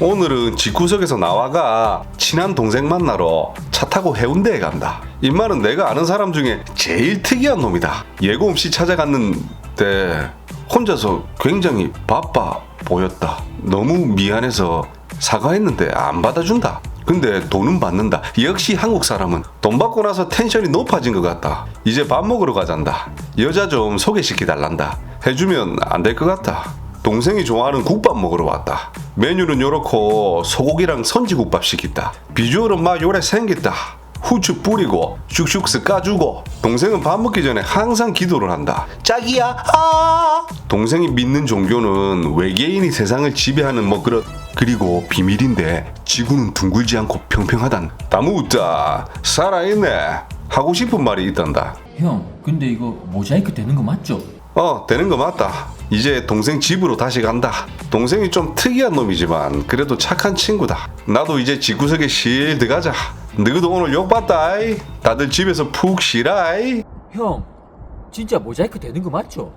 오늘은 집구석에서 나와가 친한 동생 만나러 차 타고 해운대에 간다. 인마는 내가 아는 사람 중에 제일 특이한 놈이다. 예고 없이 찾아갔는데 혼자서 굉장히 바빠 보였다. 너무 미안해서 사과했는데 안 받아준다. 근데 돈은 받는다. 역시 한국 사람은 돈 받고 나서 텐션이 높아진 것 같다. 이제 밥 먹으러 가잔다. 여자 좀 소개시켜 달란다. 해주면 안 될 것 같다. 동생이 좋아하는 국밥 먹으러 왔다. 메뉴는 요렇고 소고기랑 선지국밥 시켰다. 비주얼은 막 요래 생겼다. 후추 뿌리고 슉슉 까주고 동생은 밥 먹기 전에 항상 기도를 한다. 자기야 아 동생이 믿는 종교는 외계인이 세상을 지배하는 뭐 그런 그리고 비밀인데 지구는 둥글지 않고 평평하단 나무우다 살아있네 하고 싶은 말이 있단다. 형, 근데 이거 모자이크 되는 거 맞죠? 어 되는 거 맞다 이제 동생 집으로 다시 간다. 동생이 좀 특이한 놈이지만 그래도 착한 친구다. 나도 이제 집구석에 실 들어가자. 너희도 오늘 욕받다 이. 다들 집에서 푹 쉬라 이. 형, 진짜 모자이크 되는 거 맞죠?